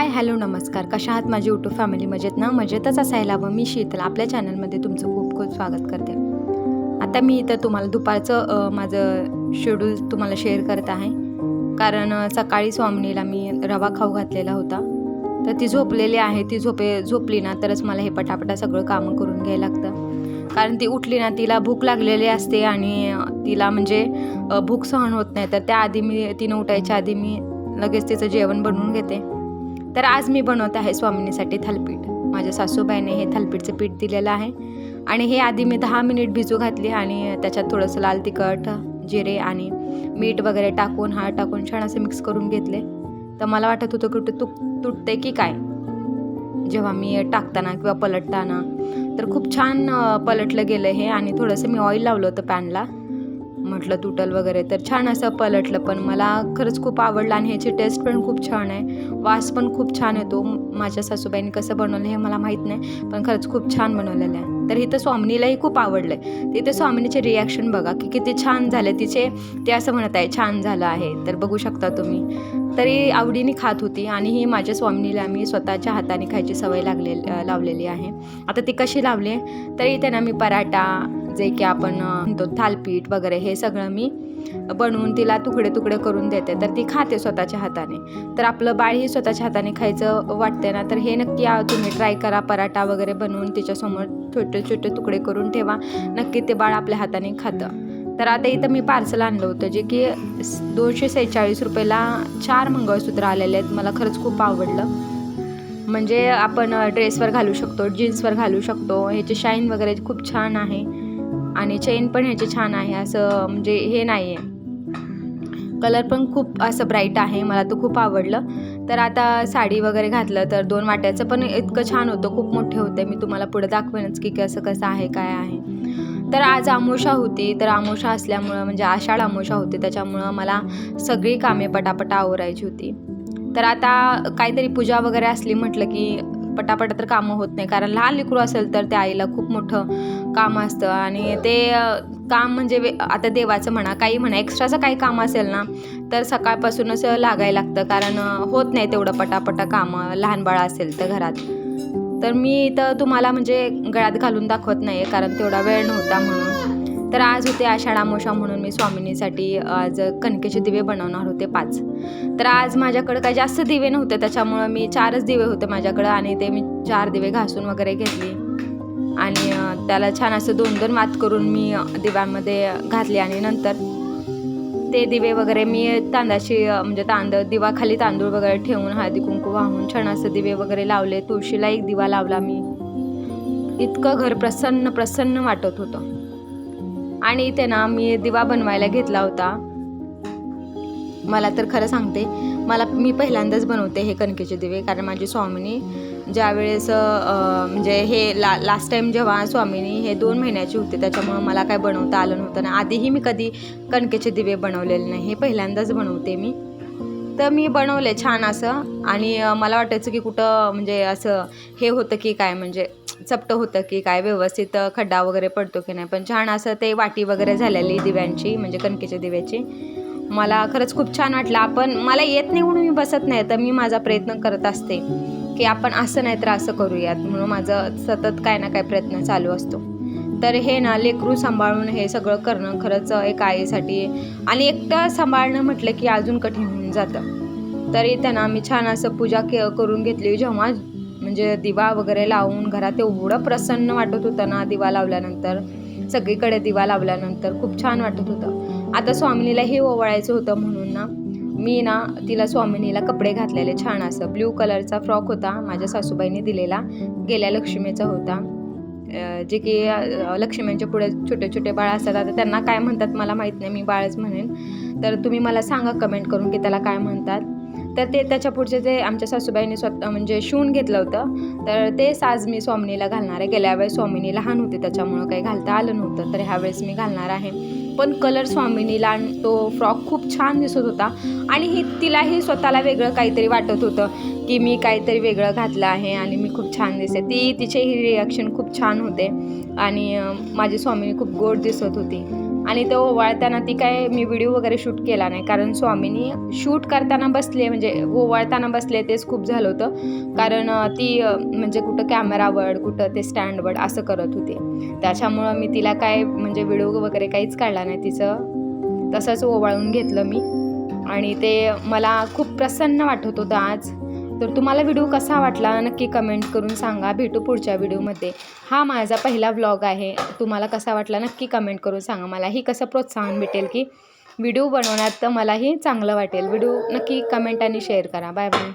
Hi hello नमस्कार. कशा आहात माझी यूट्यूब फॅमिली मजेत ना? मजेतच असायला हवं. मी शीतल. आपल्या चॅनलमध्ये तुमचं खूप खूप स्वागत करते. आता मी इथं तुम्हाला दुपारचं माझं शेड्यूल तुम्हाला शेअर करत आहे. कारण सकाळी स्वामिनीला मी रवा खाऊ घातलेला होता. तर ती झोपलेली आहे. ती झोपे झोपली ना तरच मला हे पटापटा सगळं कामं करून घ्यायला लागतं. कारण ती उठली ना तिला भूक लागलेली असते आणि तिला म्हणजे भूक सहन होत नाही. तर त्याआधी मी तिनं उठायच्या आधी मी लगेच तिचं जेवण बनवून घेते. तर आज मी बनवत आहे स्वामिनीसाठी थालपीठ. माझ्या सासूबाईने हे थालपीठचं पीठ दिलेलं आहे. आणि हे आधी मी दहा मिनिट भिजू घातली आणि त्याच्यात थोडंसं लाल तिखट जिरे आणि मीठ वगैरे टाकून हळद टाकून छान असं मिक्स करून घेतले. तर मला वाटत होतं कुठं तुट तुटते की काय? जेव्हा मी टाकताना किंवा पलटताना. तर खूप छान पलटलं गेलं हे आणि थोडंसं मी ऑइल लावलं होतं पॅनला म्हटलं तुटल वगैरे. तर छान असं पलटलं पण मला खरंच खूप आवडलं आणि ह्याची टेस्ट पण खूप छान आहे. वास पण खूप छान येतो. माझ्या सासूबाईंनी कसं बनवलं हे मला माहीत नाही पण खरंच खूप छान बनवलेलं आहे. तर इथं स्वामिनीलाही खूप आवडलं आहे तिथे स्वामिनीचे रिॲक्शन बघा की किती छान झाले. तिचे ते असं म्हणत आहे छान झालं आहे. तर बघू शकता तुम्ही. तरी आवडीने खात होती आणि ही माझ्या स्वामिनीला मी स्वतःच्या हाताने खायची सवय लागले लावलेली आहे. आता ती कशी लावली तरी त्यांना मी पराठा जे की आपण म्हणतो थालपीठ वगैरे हे सगळं मी बनवून तिला तुकडे तुकडे करून देते. तर ती खाते स्वतःच्या हाताने. तर आपलं बाळही स्वतःच्या हाताने खायचं वाटते ना तर हे नक्की तुम्ही ट्राय करा. पराठा वगैरे बनवून तिच्यासमोर छोटे छोटे तुकडे करून ठेवा. नक्की ते बाळ आपल्या हाताने खातं. तर आता इथं मी पार्सल आणलं होतं जे की दोनशे सेहेचाळीस रुपयाला चार मंगळसूत्र आलेले आहेत. मला खरंच खूप आवडलं. म्हणजे आपण ड्रेसवर घालू शकतो जीन्सवर घालू शकतो. ह्याचे शाईन वगैरे खूप छान आहे. आणि चेन पण ह्याची छान आहे. असं म्हणजे हे नाही आहे कलर पण खूप असं ब्राईट आहे. मला तो खूप आवडलं. तर आता साडी वगैरे घातलं तर दोन वाट्याचं पण इतकं छान होतं. खूप मोठे होते. मी तुम्हाला पुढे दाखवेनच की कसं कसं आहे काय आहे. तर आज आमोशा होती. तर आमोशा असल्यामुळं म्हणजे आषाढ आमोशा होती. त्याच्यामुळं मला सगळी कामे पटापटा आवरायची होती. तर आता काहीतरी पूजा वगैरे असली म्हटलं की पटापट तर कामं होत नाही. कारण लहान लेकरू असेल तर त्या आईला खूप मोठं काम असतं. आणि ते काम म्हणजे वे- आता देवाचं म्हणा काही म्हणा एक्स्ट्राचं काही काम असेल ना तर सकाळपासूनच लागायला लागतं. कारण होत नाही तेवढं पटापटा कामं. लहान बाळ असेल तर घरात. तर मी तर तुम्हाला म्हणजे गळ्यात घालून दाखवत नाही कारण तेवढा वेळ नव्हता म्हणून. तर आज होते आषाढ आमोशा म्हणून मी स्वामिनीसाठी आज कणकेचे दिवे बनवणार होते पाच. तर आज माझ्याकडं काही जास्त दिवे नव्हते त्याच्यामुळं मी चारच दिवे होते माझ्याकडं आणि ते मी चार दिवे घासून वगैरे घेतली. आणि त्याला छान असं दोन दोन मात करून मी दिव्यांमध्ये घातले आणि नंतर ते दिवे वगैरे मी तांदळाची म्हणजे तांदळ दिवा खाली तांदूळ वगैरे ठेवून हळदी कुंकू वाहून छान असं दिवे वगैरे लावले. तुळशीला एक दिवा लावला मी. इतकं घर प्रसन्न प्रसन्न वाटत होतं. आणि इथे ना मी दिवा बनवायला घेतला होता. मला तर खरं सांगते मला मी पहिल्यांदाच बनवते हे कणकेचे दिवे कारण माझी स्वामिनी ज्यावेळेस म्हणजे हे ला लास्ट टाईम जेव्हा स्वामिनी हे दोन महिन्याची होते त्याच्यामुळं मला काय बनवता आलं नव्हतं. ना आधीही मी कधी कणकेचे दिवे बनवलेले नाही हे पहिल्यांदाच बनवते मी. तर मी बनवले छान असं. आणि मला वाटायचं की कुठं म्हणजे असं हे होतं की काय म्हणजे चपटं होतं की काय व्यवस्थित खड्डा वगैरे पडतो की नाही. पण छान असं ते वाटी वगैरे झालेली दिव्यांची म्हणजे कणकेच्या दिव्याची. मला खरंच खूप छान वाटलं. आपण मला येत नाही म्हणून मी बसत नाही. तर मी माझा प्रयत्न करत असते की आपण असं नाही तर असं करूयात. म्हणून माझं सतत काय ना काय प्रयत्न चालू असतो. तर हे ना लेकरू सांभाळून हे सगळं करणं खरंच एक आईसाठी आणि एकटं सांभाळणं म्हटलं की अजून कठीण होऊन जातं. तरी त्यांना मी छान असं पूजा के करून घेतली. जेव्हा म्हणजे दिवा वगैरे लावून घरात एवढं प्रसन्न वाटत होतं ना दिवा लावल्यानंतर. सगळीकडे दिवा लावल्यानंतर खूप छान वाटत होतं. आता स्वामिनीला हे ओवाळायचं होतं म्हणून ना मी ना तिला स्वामिनीला कपडे घातलेले छान असं. ब्ल्यू कलरचा फ्रॉक होता माझ्या सासूबाईने दिलेला. गेल्या लक्ष्मीचा होता. जे की लक्ष्मींच्या पुढे छोटे छोटे बाळ असतात. आता त्यांना काय म्हणतात मला माहीत नाही मी बाळच म्हणेन. तर तुम्ही मला सांगा कमेंट करून की त्याला काय म्हणतात. तर ते त्याच्या पुढचे जे आमच्या सासूबाईने स्वतः म्हणजे शिवून घेतलं होतं तर तेच आज मी स्वामिनीला घालणार आहे. गेल्या वेळेस स्वामिनी लहान होते त्याच्यामुळं काही घालता आलं नव्हतं तर ह्यावेळेस मी घालणार आहे. पण कलर स्वामिनीला तो फ्रॉक खूप छान दिसत होता आणि ही तिलाही स्वतःला वेगळं काहीतरी वाटत होतं की मी काहीतरी वेगळं घातलं आहे आणि मी खूप छान दिसते. ती तिचेही रिॲक्शन खूप छान होते आणि माझी स्वामिनी खूप गोड दिसत होती. आणि तो ओवाळताना ती काय मी व्हिडिओ वगैरे शूट केला नाही. कारण स्वामीनी शूट करताना बसले म्हणजे ओवाळताना बसले तेच खूप झालं होतं. कारण ती म्हणजे कुठं कॅमेरावर कुठं ते स्टँडवर असं करत होते. त्याच्यामुळं मी तिला काय म्हणजे व्हिडिओ वगैरे काहीच काढला नाही तिचं. तसंच ओवाळून घेतलं मी. आणि ते मला खूप प्रसन्न वाटत होतं आज. तर तुम्हाला व्हिडिओ कसा वाटला नक्की कमेंट करून सांगा. भेटू पुढच्या व्हिडिओमध्ये. हा माझा पहिला व्लॉग आहे. तुम्हाला कसा वाटला नक्की कमेंट करून सांगा मलाही कसं प्रोत्साहन भेटेल की व्हिडिओ बनवण्यात तर मलाही चांगलं वाटेल. व्हिडिओ नक्की कमेंट आणि शेअर करा. Bye bye